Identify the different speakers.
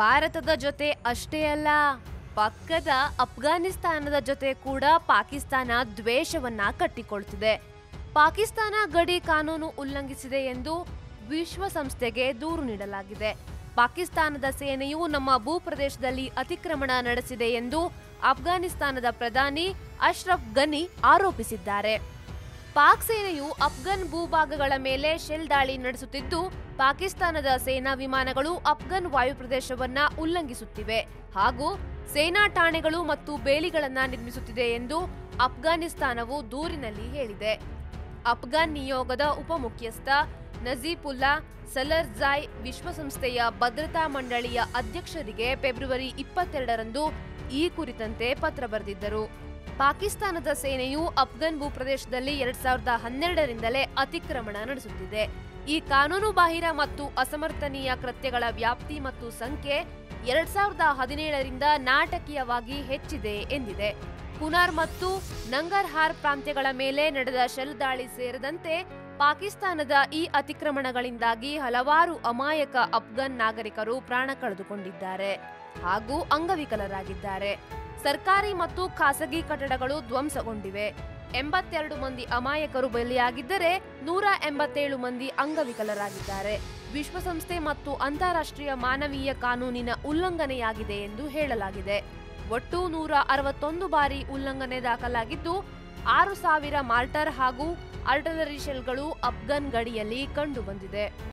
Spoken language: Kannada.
Speaker 1: ಭಾರತದ ಜೊತೆ ಅಷ್ಟೇ ಅಲ್ಲ, ಪಕ್ಕದ ಅಫ್ಘಾನಿಸ್ತಾನದ ಜೊತೆ ಕೂಡ ಪಾಕಿಸ್ತಾನ ದ್ವೇಷವನ್ನ ಕಟ್ಟಿಕೊಳ್ತಿದೆ. ಪಾಕಿಸ್ತಾನ ಗಡಿ ಕಾನೂನು ಉಲ್ಲಂಘಿಸಿದೆ ಎಂದು ವಿಶ್ವಸಂಸ್ಥೆಗೆ ದೂರು ನೀಡಲಾಗಿದೆ. ಪಾಕಿಸ್ತಾನದ ಸೇನೆಯು ನಮ್ಮ ಭೂಪ್ರದೇಶದಲ್ಲಿ ಅತಿಕ್ರಮಣ ನಡೆಸಿದೆ ಎಂದು ಅಫ್ಘಾನಿಸ್ತಾನದ ಪ್ರಧಾನಿ ಅಶ್ರಫ್ ಗನಿ ಆರೋಪಿಸಿದ್ದಾರೆ. ಪಾಕ್ ಸೇನೆಯು ಅಫ್ಘನ್ ಭೂಭಾಗಗಳ ಮೇಲೆ ಶೆಲ್ ದಾಳಿ ನಡೆಸುತ್ತಿದ್ದು, ಪಾಕಿಸ್ತಾನದ ಸೇನಾ ವಿಮಾನಗಳು ಅಫ್ಘನ್ ವಾಯುಪ್ರದೇಶವನ್ನ ಉಲ್ಲಂಘಿಸುತ್ತಿವೆ. ಹಾಗೂ ಸೇನಾ ಠಾಣೆಗಳು ಮತ್ತು ಬೇಲಿಗಳನ್ನ ನಿರ್ಮಿಸುತ್ತಿದೆ ಎಂದು ಅಫ್ಘಾನಿಸ್ತಾನವು ದೂರಿನಲ್ಲಿ ಹೇಳಿದೆ. ಅಫ್ಘಾನ್ ನಿಯೋಗದ ಉಪಮುಖ್ಯಸ್ಥ ನಜೀಪುಲ್ಲಾ ಸಲರ್ಜಾಯ್ ವಿಶ್ವಸಂಸ್ಥೆಯ ಭದ್ರತಾ ಮಂಡಳಿಯ ಅಧ್ಯಕ್ಷರಿಗೆ ಫೆಬ್ರವರಿ ಇಪ್ಪತ್ತೆರಡರಂದು ಈ ಕುರಿತಂತೆ ಪತ್ರ ಬರೆದಿದ್ದರು. ಪಾಕಿಸ್ತಾನದ ಸೇನೆಯು ಅಫ್ಘನ್ ಭೂಪ್ರದೇಶದಲ್ಲಿ ಎರಡ್ ಸಾವಿರದ ಹನ್ನೆರಡರಿಂದಲೇ ಅತಿಕ್ರಮಣ ನಡೆಸುತ್ತಿದೆ. ಈ ಕಾನೂನು ಬಾಹಿರ ಮತ್ತು ಅಸಮರ್ಥನೀಯ ಕೃತ್ಯಗಳ ವ್ಯಾಪ್ತಿ ಮತ್ತು ಸಂಖ್ಯೆ ಎರಡ್ ಸಾವಿರದ ಹದಿನೇಳರಿಂದ ನಾಟಕೀಯವಾಗಿ ಹೆಚ್ಚಿದೆ ಎಂದಿದೆ. ಕುನಾರ್ ಮತ್ತು ನಂಗರ್ಹಾರ್ ಪ್ರಾಂತ್ಯಗಳ ಮೇಲೆ ನಡೆದ ಶೆಲ್ ದಾಳಿ ಸೇರಿದಂತೆ ಪಾಕಿಸ್ತಾನದ ಈ ಅತಿಕ್ರಮಣಗಳಿಂದಾಗಿ ಹಲವಾರು ಅಮಾಯಕ ಅಫ್ಘನ್ ನಾಗರಿಕರು ಪ್ರಾಣ ಕಳೆದುಕೊಂಡಿದ್ದಾರೆ ಹಾಗೂ ಅಂಗವಿಕಲರಾಗಿದ್ದಾರೆ. ಸರ್ಕಾರಿ ಮತ್ತು ಖಾಸಗಿ ಕಟ್ಟಡಗಳು ಧ್ವಂಸಗೊಂಡಿವೆ. ಎಂಬತ್ತೆರಡು ಮಂದಿ ಅಮಾಯಕರು ಬಲಿಯಾಗಿದ್ದರೆ ನೂರ ಎಂಬತ್ತೇಳು ಮಂದಿ ಅಂಗವಿಕಲರಾಗಿದ್ದಾರೆ. ವಿಶ್ವಸಂಸ್ಥೆ ಮತ್ತು ಅಂತಾರಾಷ್ಟ್ರೀಯ ಮಾನವೀಯ ಕಾನೂನಿನ ಉಲ್ಲಂಘನೆಯಾಗಿದೆ ಎಂದು ಹೇಳಲಾಗಿದೆ. ಒಟ್ಟು ನೂರ ಅರವತ್ತೊಂದು ಬಾರಿ ಉಲ್ಲಂಘನೆ ದಾಖಲಾಗಿದ್ದು, ಆರು ಸಾವಿರ ಮಾರ್ಟರ್ ಹಾಗೂ ಆರ್ಟಲರಿ ಶೆಲ್ಗಳು ಅಫ್ಘನ್ ಗಡಿಯಲ್ಲಿ ಕಂಡುಬಂದಿದೆ.